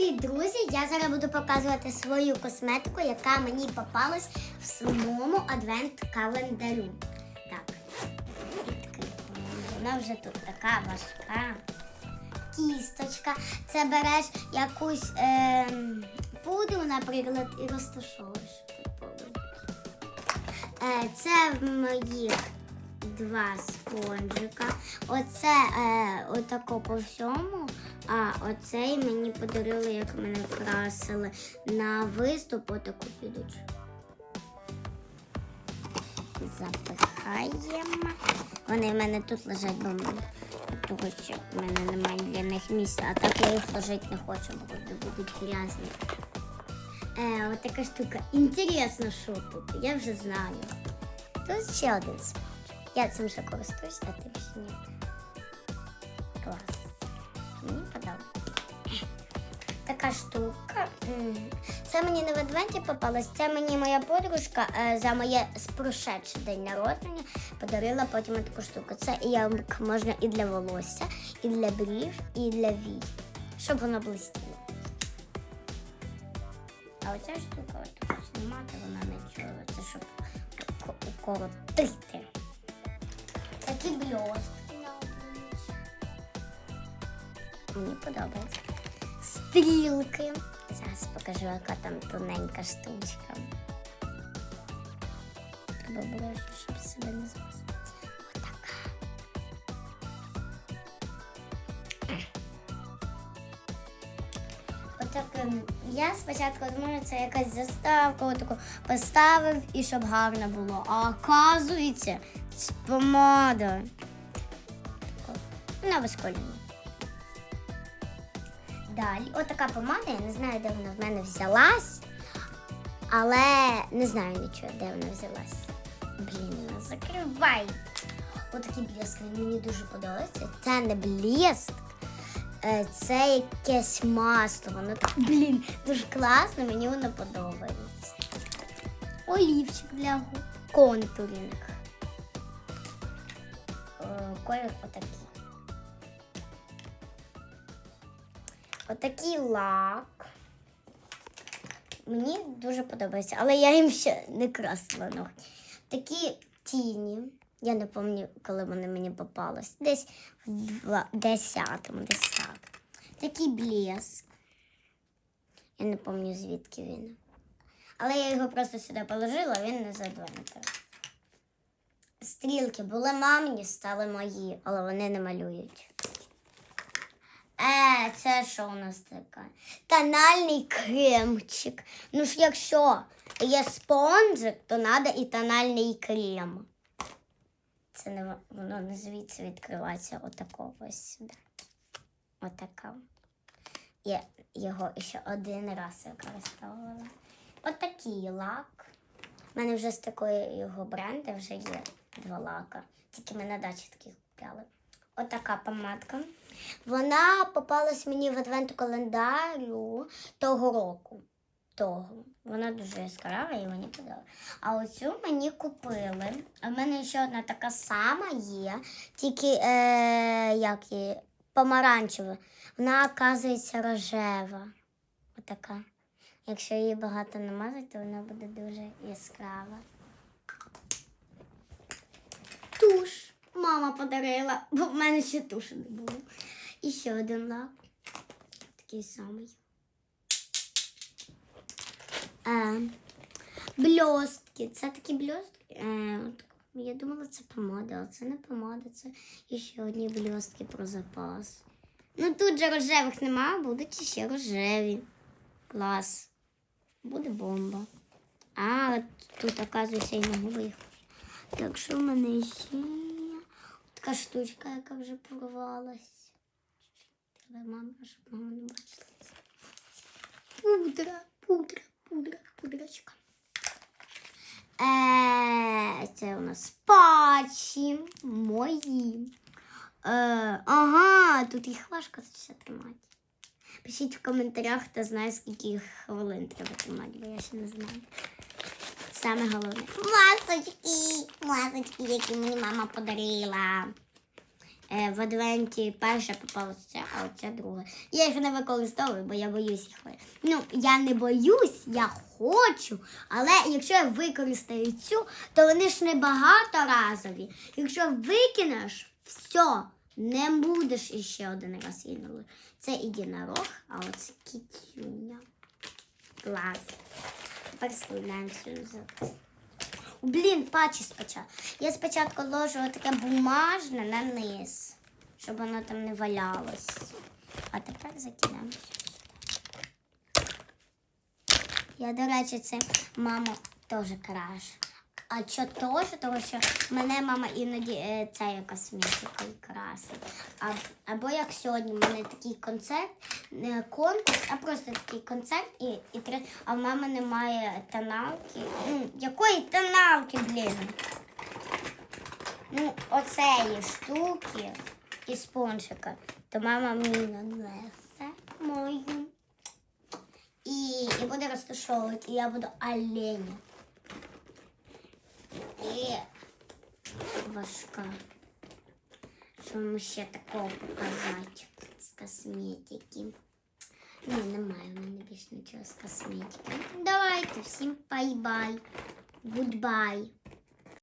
Привіт, друзі! Я зараз буду показувати свою косметику, яка мені попалась в своєму адвент-календарю. Так. Вона вже тут така важка. Кісточка. Це береш якусь ем, пудру, наприклад, і розташовуєш. Е, Це в моїх два спонжика. Оце е, отако по всьому. А оцей мені подарили, як мене красили на виступ отаку підучу. Запихаємо. Вони в мене тут лежать, бо тому що в мене немає для них місця, а так я їх ложити не хочу, бо вони будуть грязні. Е, от така штука. Інтересно, що тут. Я вже знаю. Тут ще один спонж. Я цим вже користуюсь, а ти ще ні. Така штука. Це мені не в адвенті попалось. Це мені моя подружка е, за моє спрошедше день народження подарила потім таку штуку. Це як можна і для волосся, і для брів, і для вій. Щоб воно блистіло. А оця штука от знімати вона нічого. Це щоб ко- укоротити. Такі блістки на обличчі. Мені подобається. Стрілки. Зараз покажу, яка там тоненька штучка. Треба обережно, щоб себе не звести. Отака. Отак, ем, я спочатку думала, це якась заставка, отаку поставив і щоб гарно було. А оказується, це помада. Вона безкольна. Далі, отака помада, я не знаю, де вона в мене взялась, але не знаю нічого, де вона взялась. Блін, вона закривай. Отакі блески мені дуже подобаються. Це не блеск, е, це якесь масло. Воно так, блін, дуже класно, мені воно подобається. Олівчик для. Контурінг. Е, Колір отакий. Отакий лак. Мені дуже подобається, але я їм ще не красила ногті. Такі тіні. Я не пам'ятаю, коли вони мені попались. Десь в 10-му, 10 Такий блеск. Я не пам'ятаю, звідки він. Але я його просто сюди положила, він не задвинутий. Стрілки були мамині, стали мої, але вони не малюють. Е, це що у нас таке? Тональний кремчик. Ну ж якщо є спонжик, то треба і тональний крем. Це не воно не звідси відкривається отако ось сюди. Отака. Я його ще один раз використовувала. Отакий лак. У мене вже з такої його бренду вже є два лака. Тільки ми на дачі такі купляли. Отака помадка. Вона попалась мені в адвенту календарю того року. Того. Вона дуже яскрава і мені подобається. А оцю мені купили. А в мене ще одна така сама є, тільки е, як її, помаранчева. Вона, оказується, рожева. Отака. Якщо її багато намазати, то вона буде дуже яскрава. Мама подарила, бо в мене ще туші не було. І ще один лак. Такий самий. Е, бльостки. Це такі бльостки. Е, я думала, це помада, але це не помада, це ще одні бльостки про запас. Ну тут же рожевих нема, будуть ще рожеві. Клас. Буде бомба. А, тут, оказується, і на губи. Так, що в мене ще? Така штучка, яка вже порвалась. Треба мама, щоб мама не бачила. Пудра, пудра, пудра, пудрочка. Е, це у нас патчі мої. Е, ага, тут їх важко все тримати. Пишіть в коментарях, хто знає, скільки їх хвилин треба тримати, бо я ще не знаю. Саме головне. Масочки, масочки, які мені мама подарила. Е, в адвенті перша попалася а оця друга. Я їх не використовую, бо я боюсь їх. Ну, я не боюсь, я хочу. Але якщо я використаю цю, то вони ж не багаторазові. Якщо викинеш, все, не будеш іще один раз її Це єдинорог, а оце кітюня. Клас. Тепер складаємо за. Блін, пачі спочатку. Я спочатку ложу таке бумажне на низ, щоб воно там не валялось. А тепер закинемо. Я, до речі, це мама теж краще. А що теж? Тому що мене мама іноді е, цією косметикою красить. А, або як сьогодні, в мене такий концерт, не конкурс, а просто такий концерт, і, і три- а в мами немає тоналки. Ну, якої тоналки, блін? Ну, оцеї штуки і спонжика. То мама мені нанесе мою. І, і буде розташовувати, і я буду оленя. І важка. Що вам ще такого показати з косметики? Ні, немає в мене більше нічого з косметики. Давайте всім бай-бай. Гудбай.